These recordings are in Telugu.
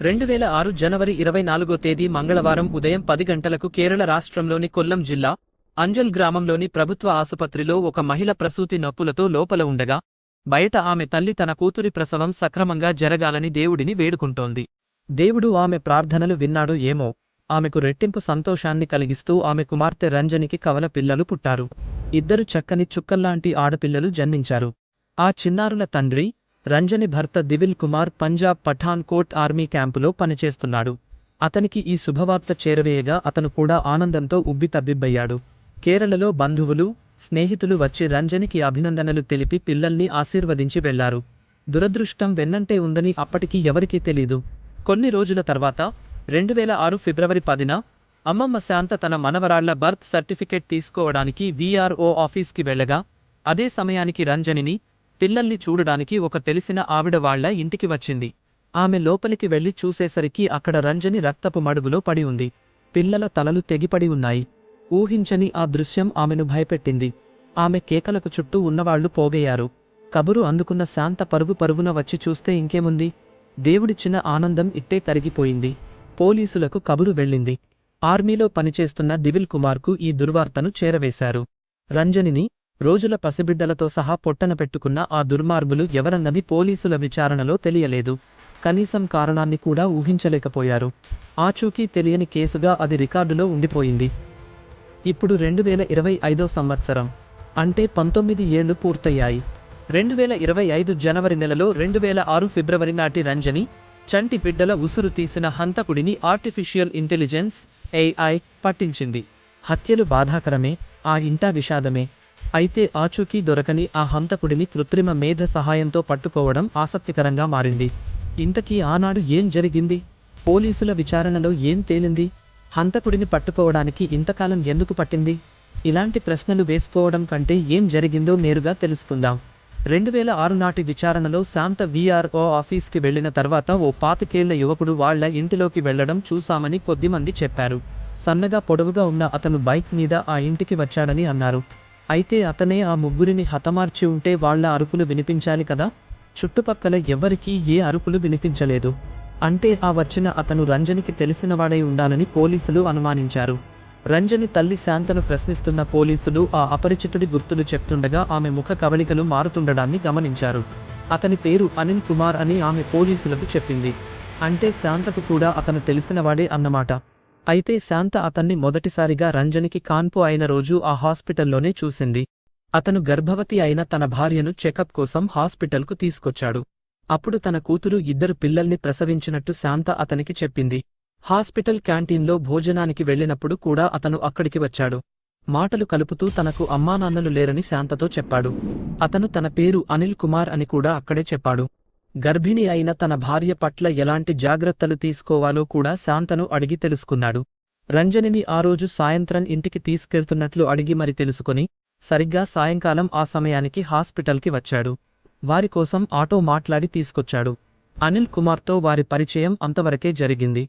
రెండు వేల ఆరు జనవరి ఇరవై నాలుగో తేదీ మంగళవారం ఉదయం పది గంటలకు కేరళ రాష్ట్రంలోని కొల్లం జిల్లా అంజల్ గ్రామంలోని ప్రభుత్వ ఆసుపత్రిలో ఒక మహిళ ప్రసూతి నొప్పులతో లోపల ఉండగా బయట ఆమె తల్లి తన కూతురి ప్రసవం సక్రమంగా జరగాలని దేవుడిని వేడుకుంటోంది. దేవుడు ఆమె ప్రార్థనలు విన్నాడు ఏమో ఆమెకు రెట్టింపు సంతోషాన్ని కలిగిస్తూ ఆమె కుమార్తె రంజనికి కవల పిల్లలు పుట్టారు. ఇద్దరు చక్కని చుక్కల్లాంటి ఆడపిల్లలు జన్మించారు. ఆ చిన్నారుల తండ్రి రంజని భర్త దివిల్ కుమార్ పంజాబ్ పఠాన్ కోట్ ఆర్మీ క్యాంపులో పనిచేస్తున్నాడు. అతనికి ఈ శుభవార్త చేరవేయగా అతను కూడా ఆనందంతో ఉబ్బితబ్బిబ్బయ్యాడు కేరళలో బంధువులు స్నేహితులు వచ్చి రంజనికి అభినందనలు తెలిపి పిల్లల్ని ఆశీర్వదించి వెళ్ళారు. దురదృష్టం వెన్నంటే ఉందని అప్పటికి ఎవరికీ తెలీదు. కొన్ని రోజుల తర్వాత రెండు వేల ఆరు ఫిబ్రవరి పదిన అమ్మమ్మ శాంత తన మనవరాళ్ళ బర్త్ సర్టిఫికేట్ తీసుకోవడానికి వీఆర్ఓ ఆఫీస్కి వెళ్ళగా అదే సమయానికి రంజనిని పిల్లల్ని చూడడానికి ఒక తెలిసిన ఆవిడవాళ్ళ ఇంటికి వచ్చింది. ఆమె లోపలికి వెళ్ళి చూసేసరికి అక్కడ రంజని రక్తపు మడుగులో పడి ఉంది. పిల్లల తలలు తెగిపడి ఉన్నాయి. ఊహించని ఆ దృశ్యం ఆమెను భయపెట్టింది. ఆమె కేకలకు చుట్టూ ఉన్నవాళ్ళు పోగయ్యారు. కబురు అందుకున్న శాంత పరుగు పరుగున వచ్చి చూస్తే ఇంకేముంది? దేవుడిచ్చిన ఆనందం ఇట్టే తరిగిపోయింది. పోలీసులకు కబురు వెళ్ళింది. ఆర్మీలో పనిచేస్తున్న దివిల్ కుమార్కు ఈ దుర్వార్తను చేరవేశారు. రంజనిని రోజుల పసిబిడ్డలతో సహా పొట్టన పెట్టుకున్న ఆ దుర్మార్గులు ఎవరన్నది పోలీసుల విచారణలో తెలియలేదు. కనీసం కారణాన్ని కూడా ఊహించలేకపోయారు. ఆచూకీ తెలియని కేసుగా అది రికార్డులో ఉండిపోయింది. ఇప్పుడు రెండు వేల ఇరవై ఐదో సంవత్సరం. అంటే పంతొమ్మిది ఏళ్ళు పూర్తయ్యాయి. రెండు వేల ఇరవై ఐదు జనవరి నెలలో రెండు వేల ఆరు ఫిబ్రవరి నాటి రంజని చంటి బిడ్డల ఉసురు తీసిన హంతకుడిని ఆర్టిఫిషియల్ ఇంటెలిజెన్స్ ఏఐ పట్టించింది. హత్యలు బాధాకరమే ఆ ఇంటా విషాదమే. అయితే ఆచూకీ దొరకని ఆ హంతకుడిని కృత్రిమ మేధ సహాయంతో పట్టుకోవడం ఆసక్తికరంగా మారింది. ఇంతకీ ఆనాడు ఏం జరిగింది? పోలీసుల విచారణలో ఏం తేలింది? హంతకుడిని పట్టుకోవడానికి ఇంతకాలం ఎందుకు పట్టింది? ఇలాంటి ప్రశ్నలు వేసుకోవడం కంటే ఏం జరిగిందో నేరుగా తెలుసుకుందాం. రెండు వేల ఆరు నాటి విచారణలో శాంత వీఆర్ఓ ఆఫీస్కి వెళ్ళిన తర్వాత ఓ పాతికేళ్ళ యువకుడు వాళ్ళ ఇంటిలోకి వెళ్ళడం చూశామని కొద్దిమంది చెప్పారు. సన్నగా పొడవుగా ఉన్న అతను బైక్ మీద ఆ ఇంటికి వచ్చాడని అన్నారు. అయితే అతనే ఆ ముగ్గురిని హతమార్చి ఉంటే వాళ్ళ అరుపులు వినిపించాలి కదా? చుట్టుపక్కల ఎవరికీ ఏ అరుపులు వినిపించలేదు. అంటే ఆ వచ్చిన అతను రంజనికి తెలిసినవాడై ఉండాలని పోలీసులు అనుమానించారు. రంజని తల్లి శాంతను ప్రశ్నిస్తున్న పోలీసులు ఆ అపరిచితుడి గుర్తులు చెప్తుండగా ఆమె ముఖ కవళికలు మారుతుండడాన్ని గమనించారు. అతని పేరు అనిల్ కుమార్ అని ఆమె పోలీసులకు చెప్పింది. అంటే శాంతకు కూడా అతను తెలిసినవాడే అన్నమాట. అయితే శాంత అతన్ని మొదటిసారిగా రంజనికి కాన్పు అయిన రోజు ఆ హాస్పిటల్లోనే చూసింది. అతను గర్భవతి అయిన తన భార్యను చెకప్ కోసం హాస్పిటల్కు తీసుకొచ్చాడు. అప్పుడు తన కూతురు ఇద్దరు పిల్లల్ని ప్రసవించినట్టు శాంత అతనికి చెప్పింది. హాస్పిటల్ క్యాంటీన్లో భోజనానికి వెళ్ళినప్పుడు కూడా అతను అక్కడికి వచ్చాడు. మాటలు కలుపుతూ తనకు అమ్మానాన్నలు లేరని శాంతతో చెప్పాడు. అతను తన పేరు అనిల్ కుమార్ అని కూడా అక్కడే చెప్పాడు. గర్భిణి అయిన తన భార్య పట్ల ఎలాంటి జాగ్రత్తలు తీసుకోవాలో కూడా శాంతను అడిగి తెలుసుకున్నాడు. రంజనిని ఆ రోజు సాయంత్రం ఇంటికి తీసుకెళ్తున్నట్లు అడిగి మరి తెలుసుకొని సరిగ్గా సాయంకాలం ఆ సమయానికి హాస్పిటల్కి వచ్చాడు. వారి కోసం ఆటో మాట్లాడి తీసుకొచ్చాడు. అనిల్ కుమార్తో వారి పరిచయం అంతవరకే జరిగింది.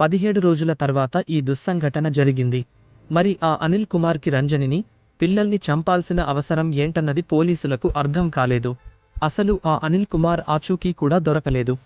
పదిహేడు రోజుల తర్వాత ఈ దుస్సంఘటన జరిగింది. మరి ఆ అనిల్ కుమార్కి రంజనిని పిల్లల్ని చంపాల్సిన అవసరం ఏంటన్నది పోలీసులకు అర్థం కాలేదు. అసలు ఆ అనిల్ కుమార్ ఆచూకీ కూడా దొరకలేదు.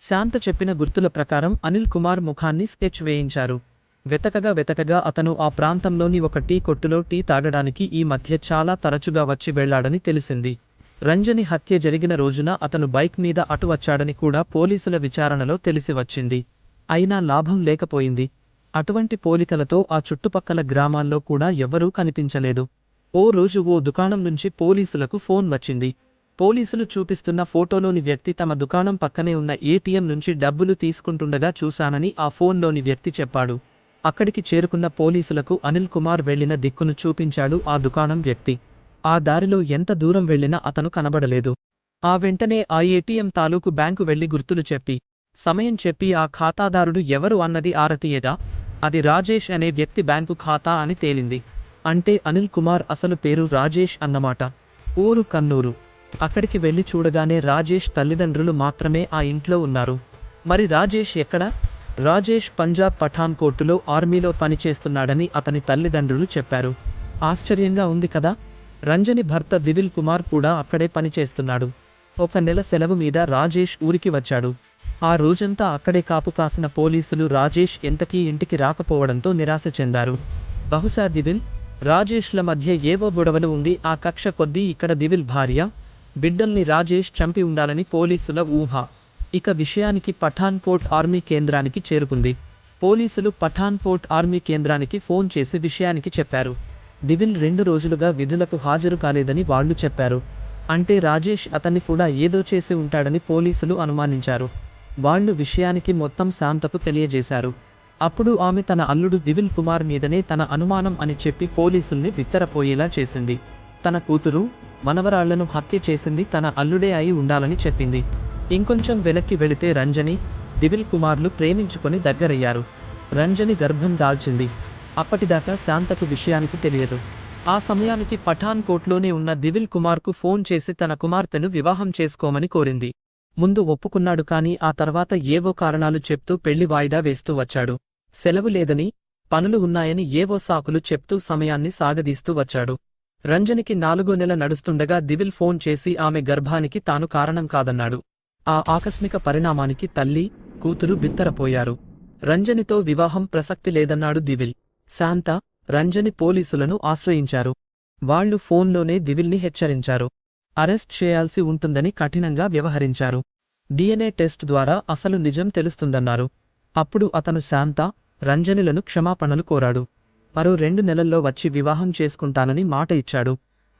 శాంత చెప్పిన గుర్తుల ప్రకారం అనిల్ కుమార్ ముఖాన్ని స్కెచ్ వేయించారు. వెతకగా వెతకగా అతను ఆ ప్రాంతంలోని ఒక టీ కొట్టులో టీ తాగడానికి ఈ మధ్య చాలా తరచుగా వచ్చి వెళ్ళాడని తెలిసింది. రంజని హత్య జరిగిన రోజున అతను బైక్ మీద అటు వచ్చాడని కూడా పోలీసుల విచారణలో తెలిసి వచ్చింది. అయినా లాభం లేకపోయింది. అటువంటి పోలికలతో ఆ చుట్టుపక్కల గ్రామాల్లో కూడా ఎవ్వరూ కనిపించలేదు. ఓ రోజు ఓ దుకాణం నుంచి పోలీసులకు ఫోన్ వచ్చింది. పోలీసులు చూపిస్తున్న ఫోటోలోని వ్యక్తి తమ దుకాణం పక్కనే ఉన్న ఏటీఎం నుంచి డబ్బులు తీసుకుంటుండగా చూశానని ఆ ఫోన్లోని వ్యక్తి చెప్పాడు. అక్కడికి చేరుకున్న పోలీసులకు అనిల్ కుమార్ వెళ్ళిన దిక్కును చూపించాడు ఆ దుకాణం వ్యక్తి. ఆ దారిలో ఎంత దూరం వెళ్ళినా అతను కనబడలేదు. ఆ వెంటనే ఆ ఏటీఎం తాలూకు బ్యాంకు వెళ్ళి గుర్తులు చెప్పి సమయం చెప్పి ఆ ఖాతాదారుడు ఎవరు అన్నది ఆరతీయగా అది రాజేష్ అనే వ్యక్తి బ్యాంకు ఖాతా అని తేలింది. అంటే అనిల్ కుమార్ అసలు పేరు రాజేష్ అన్నమాట. ఊరు కన్నూరు. అక్కడికి వెళ్ళి చూడగానే రాజేష్ తల్లిదండ్రులు మాత్రమే ఆ ఇంట్లో ఉన్నారు. మరి రాజేష్ ఎక్కడ? రాజేష్ పంజాబ్ పఠాన్ కోర్టులో ఆర్మీలో పనిచేస్తున్నాడని అతని తల్లిదండ్రులు చెప్పారు. ఆశ్చర్యంగా ఉంది కదా? రంజని భర్త దివిల్ కుమార్ కూడా అక్కడే పనిచేస్తున్నాడు. ఒక నెల సెలవు మీద రాజేష్ ఊరికి వచ్చాడు. ఆ రోజంతా అక్కడే కాపు కాసిన పోలీసులు రాజేష్ ఎంతకీ ఇంటికి రాకపోవడంతో నిరాశ చెందారు. బహుశా దివిల్? రాజేష్ల మధ్య ఏవో గొడవలు ఉండి ఆ కక్ష కొద్దీ ఇక్కడ దివిల్ భార్య బిడ్డల్ని రాజేష్ చంపి ఉండాలని పోలీసుల ఊహ. ఇక విషయానికి పఠాన్పోర్ట్ ఆర్మీ కేంద్రానికి చేరుకుంది. పోలీసులు పఠాన్పోర్ట్ ఆర్మీ కేంద్రానికి ఫోన్ చేసి విషయానికి చెప్పారు. దివిల్ రెండు రోజులుగా విధులకు హాజరు కాలేదని వాళ్ళు చెప్పారు. అంటే రాజేష్ అతన్ని కూడా ఏదో చేసి ఉంటాడని పోలీసులు అనుమానించారు. వాళ్ళు విషయానికి మొత్తం శాంతకు తెలియజేశారు. అప్పుడు ఆమె తన అల్లుడు దివిల్ కుమార్ మీదనే తన అనుమానం అని చెప్పి పోలీసుల్ని విత్తరపోయేలా చేసింది. తన కూతురు మనవరాళ్ళను హత్య చేసింది తన అల్లుడే అయి ఉండాలని చెప్పింది. ఇంకొంచెం వెనక్కి వెళితే రంజని దివిల్ కుమార్లు ప్రేమించుకొని దగ్గరయ్యారు. రంజని గర్భం దాల్చింది. అప్పటిదాకా శాంతకు విషయానికి తెలియదు. ఆ సమయానికి పఠాన్ కోట్లోనే ఉన్న దివిల్ కుమార్కు ఫోన్ చేసి తన కుమార్తెను వివాహం చేసుకోమని కోరింది. ముందు ఒప్పుకున్నాడు కాని ఆ తర్వాత ఏవో కారణాలు చెప్తూ పెళ్ళి వాయిదా వేస్తూ వచ్చాడు. సెలవు లేదని పనులు ఉన్నాయని ఏవో సాకులు చెప్తూ సమయాన్ని సాగదీస్తూ వచ్చాడు. రంజనికి నాలుగో నెల నడుస్తుండగా దివిల్ ఫోన్ చేసి ఆమె గర్భానికి తాను కారణం కాదన్నాడు. ఆ ఆకస్మిక పరిణామానికి తల్లి కూతురు బిత్తరపోయారు. రంజనితో వివాహం ప్రసక్తి లేదన్నాడు దివిల్. శాంత రంజని పోలీసులను ఆశ్రయించారు. వాళ్ళు ఫోన్లోనే దివిల్ని హెచ్చరించారు. అరెస్ట్ చేయాల్సి ఉంటుందని కఠినంగా వ్యవహరించారు. డిఎన్ఏ టెస్ట్ ద్వారా అసలు నిజం తెలుస్తుందన్నారు. అప్పుడు అతను శాంత రంజనిలను క్షమాపణలు కోరాడు. మరో రెండు నెలల్లో వచ్చి వివాహం చేసుకుంటానని మాట ఇచ్చాడు.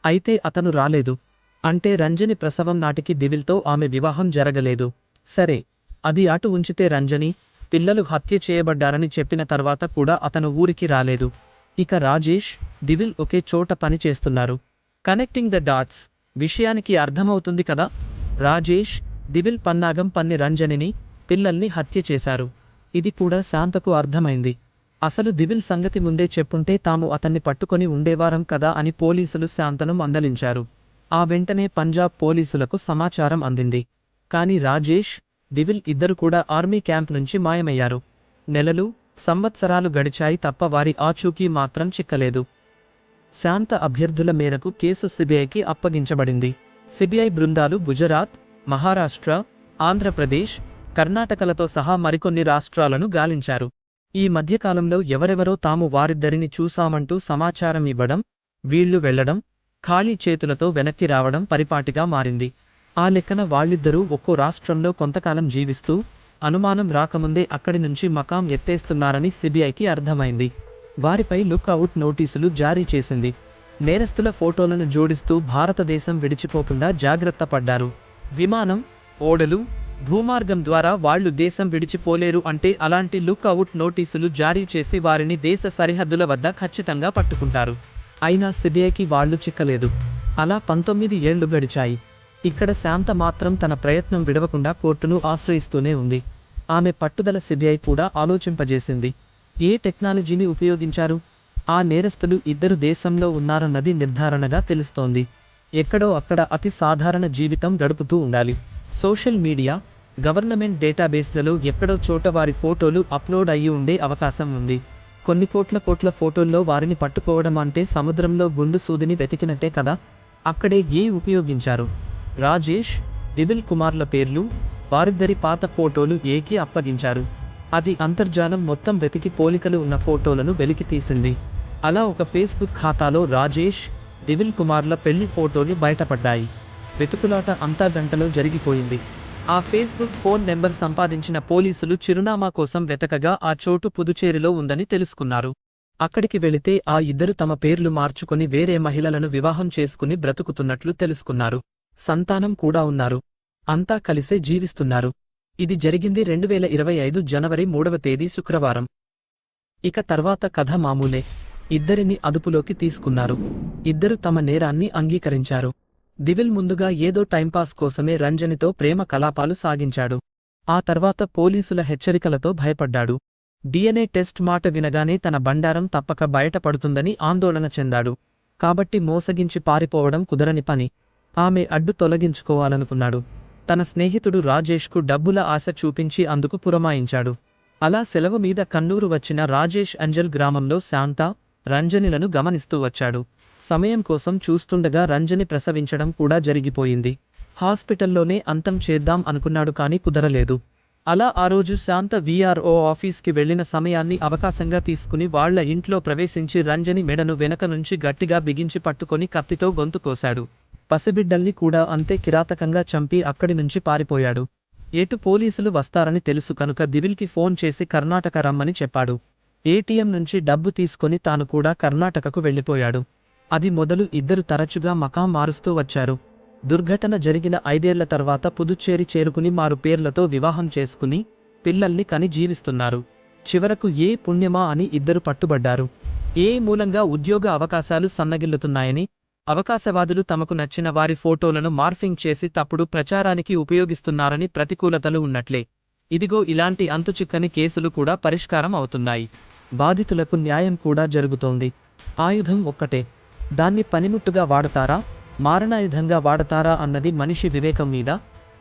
అయితే అతను రాలేదు. అంటే రంజని ప్రసవం నాటికి దివిల్తో ఆమె వివాహం జరగలేదు. సరే అది అటు ఉంచితే రంజని పిల్లలు హత్య చేయబడ్డారని చెప్పిన తర్వాత కూడా అతను ఊరికి రాలేదు. ఇక రాజేష్ దివిల్ ఒకే చోట పని చేస్తున్నారు. Connecting the dots. విషయానికి అర్థమవుతుంది కదా? రాజేష్ దివిల్ పన్నాగం పన్ని రంజనిని పిల్లల్ని హత్య చేశారు. ఇది కూడా శాంతకు అర్థమైంది. అసలు దివిల్ సంగతి ముందే చెప్పుంటే తాము అతన్ని పట్టుకొని ఉండేవారం కదా అని పోలీసులు శాంతను అందలించారు ఆ వెంటనే పంజాబ్ పోలీసులకు సమాచారం అందింది. కాని రాజేష్ దివిల్ ఇద్దరు కూడా ఆర్మీ క్యాంప్ నుంచి మాయమయ్యారు. నెలలు సంవత్సరాలు గడిచాయి తప్ప వారి ఆచూకీ మాత్రం చిక్కలేదు. శాంత అభ్యర్థుల మేరకు కేసు సిబిఐకి అప్పగించబడింది. సిబిఐ బృందాలు గుజరాత్ మహారాష్ట్ర ఆంధ్రప్రదేశ్ కర్ణాటకలతో సహా మరికొన్ని రాష్ట్రాలను గాలించారు. ఈ మధ్యకాలంలో ఎవరెవరో తాము వారిద్దరిని చూశామంటూ సమాచారం ఇవ్వడం వీళ్ళు వెళ్ళడం ఖాళీ చేతులతో వెనక్కి రావడం పరిపాటిగా మారింది. ఆ లెక్కన వాళ్ళిద్దరూ ఒక్కో రాష్ట్రంలో కొంతకాలం జీవిస్తూ అనుమానం రాకముందే అక్కడి నుంచి మకాం ఎత్తేస్తున్నారని సిబిఐకి అర్థమైంది. వారిపై లుక్అవుట్ నోటీసులు జారీ చేసింది. నేరస్తుల ఫోటోలను జోడిస్తూ భారతదేశం విడిచిపోకుండా జాగ్రత్త పడ్డారు. విమానం ఓడలు భూమార్గం ద్వారా వాళ్ళు దేశం విడిచిపోలేరు అంటే అలాంటి లుక్అవుట్ నోటీసులు జారీ చేసి వారిని దేశ సరిహద్దుల వద్ద ఖచ్చితంగా పట్టుకుంటారు. అయినా సిబిఐకి వాళ్ళు చిక్కలేదు. అలా పంతొమ్మిది ఏళ్ళు గడిచాయి. ఇక్కడ శాంత మాత్రం తన ప్రయత్నం విడవకుండా కోర్టును ఆశ్రయిస్తూనే ఉంది. ఆమె పట్టుదల సిబిఐ కూడా ఆలోచింపజేసింది. ఏ టెక్నాలజీని ఉపయోగించారు? ఆ నేరస్తులు ఇద్దరు దేశంలో ఉన్నారన్నది నిర్ధారణగా తెలుస్తోంది. ఎక్కడో అక్కడ అతి సాధారణ జీవితం గడుపుతూ ఉండాలి. సోషల్ మీడియా గవర్నమెంట్ డేటాబేస్లలో ఎక్కడో చోట వారి ఫోటోలు అప్లోడ్ అయ్యి ఉండే అవకాశం ఉంది. కొన్ని కోట్ల కోట్ల ఫోటోల్లో వారిని పట్టుకోవడం అంటే సముద్రంలో గుండు సూదిని వెతికినట్టే కదా? అక్కడే ఏ ఉపయోగించారు? రాజేష్ దివిల్ కుమార్ల పేర్లు వారిద్దరి పాత ఫోటోలు ఏకి అప్పగించారు. అది అంతర్జాలం మొత్తం వెతికి పోలికలు ఉన్న ఫోటోలను వెలికి తీసింది. అలా ఒక ఫేస్బుక్ ఖాతాలో రాజేష్ దివిల్ కుమార్ల పెళ్ళి ఫోటోలు బయటపడ్డాయి. వెతుకులాట అంతా గంటలో జరిగిపోయింది. ఆ ఫేస్బుక్ ఫోన్ నెంబర్ సంపాదించిన పోలీసులు చిరునామా కోసం వెతకగా ఆ చోటు పుదుచేరిలో ఉందని తెలుసుకున్నారు. అక్కడికి వెళితే ఆ ఇద్దరు తమ పేర్లు మార్చుకుని వేరే మహిళలను వివాహం చేసుకుని బ్రతుకుతున్నట్లు తెలుసుకున్నారు. సంతానం కూడా ఉన్నారు. అంతా కలిసే జీవిస్తున్నారు. ఇది జరిగింది రెండు వేల ఇరవై ఐదు జనవరి మూడవ తేదీ శుక్రవారం. ఇక తర్వాత కథ మామూలే. ఇద్దరిని అదుపులోకి తీసుకున్నారు. ఇద్దరు తమ నేరాన్ని అంగీకరించారు. దివిల్ ముందుగా ఏదో టైంపాస్ కోసమే రంజనితో ప్రేమ కలాపాలు సాగించాడు. ఆ తర్వాత పోలీసుల హెచ్చరికలతో భయపడ్డాడు. డిఎన్ఏ టెస్ట్ మాట వినగానే తన బండారం తప్పక బయటపడుతుందని ఆందోళన చెందాడు. కాబట్టి మోసగించి పారిపోవడం కుదరని పని. ఆమె అడ్డు తొలగించుకోవాలనుకున్నాడు. తన స్నేహితుడు రాజేష్కు డబ్బుల ఆశ చూపించి అందుకు పురమాయించాడు. అలా సెలవు మీద కన్నూరు వచ్చిన రాజేష్ అంజల్ గ్రామంలో శాంత రంజనిలను గమనిస్తూ వచ్చాడు. సమయం కోసం చూస్తుండగా రంజని ప్రసవించడం కూడా జరిగిపోయింది. హాస్పిటల్లోనే అంతం చేద్దాం అనుకున్నాడు కానీ కుదరలేదు. అలా ఆ రోజు శాంత వీఆర్ఓ ఆఫీస్కి వెళ్ళిన సమయాన్ని అవకాశంగా తీసుకుని వాళ్ళ ఇంట్లో ప్రవేశించి రంజని మెడను వెనక నుంచి గట్టిగా బిగించి పట్టుకొని కత్తితో గొంతు కోశాడు. పసిబిడ్డల్ని కూడా అంతే కిరాతకంగా చంపి అక్కడి నుంచి పారిపోయాడు. ఏటు పోలీసులు వస్తారని తెలుసు కనుక దివిల్కి ఫోన్ చేసి కర్ణాటక రమ్మని చెప్పాడు. ఏటీఎం నుంచి డబ్బు తీసుకొని తాను కూడా కర్ణాటకకు వెళ్ళిపోయాడు. అది మొదలు ఇద్దరు తరచుగా మకాం మారుస్తూ వచ్చారు. దుర్ఘటన జరిగిన ఐదేళ్ళ తర్వాత పుదుచ్చేరి చేరుకుని మారు పేర్లతో వివాహం చేసుకుని పిల్లల్ని కని జీవిస్తున్నారు. చివరకు ఏ పుణ్యమా అని ఇద్దరు పట్టుబడ్డారు. ఏ మూలంగా ఉద్యోగ అవకాశాలు సన్నగిల్లుతున్నాయని అవకాశవాదులు తమకు నచ్చిన వారి ఫోటోలను మార్ఫింగ్ చేసి తప్పుడు ప్రచారానికి ఉపయోగిస్తున్నారని ప్రతికూలతలు ఉన్నట్లే. ఇదిగో ఇలాంటి అంతుచిక్కని కేసులు కూడా పరిష్కారం అవుతున్నాయి. బాధితులకు న్యాయం కూడా జరుగుతోంది. ఆయుధం ఒక్కటే. దాన్ని పనిముట్టుగా వాడతారా? మారణాయుధంగా వాడతారా అన్నది మనిషి వివేకం మీద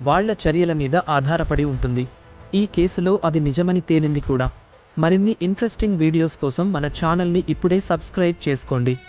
వాళ్ళ చర్యల మీద ఆధారపడి ఉంటుంది. ఈ కేసులో అది నిజమని తేలింది కూడా. మరిన్ని ఇంట్రెస్టింగ్ వీడియోస్ కోసం మన ఛానల్ని ఇప్పుడే సబ్స్క్రైబ్ చేసుకోండి.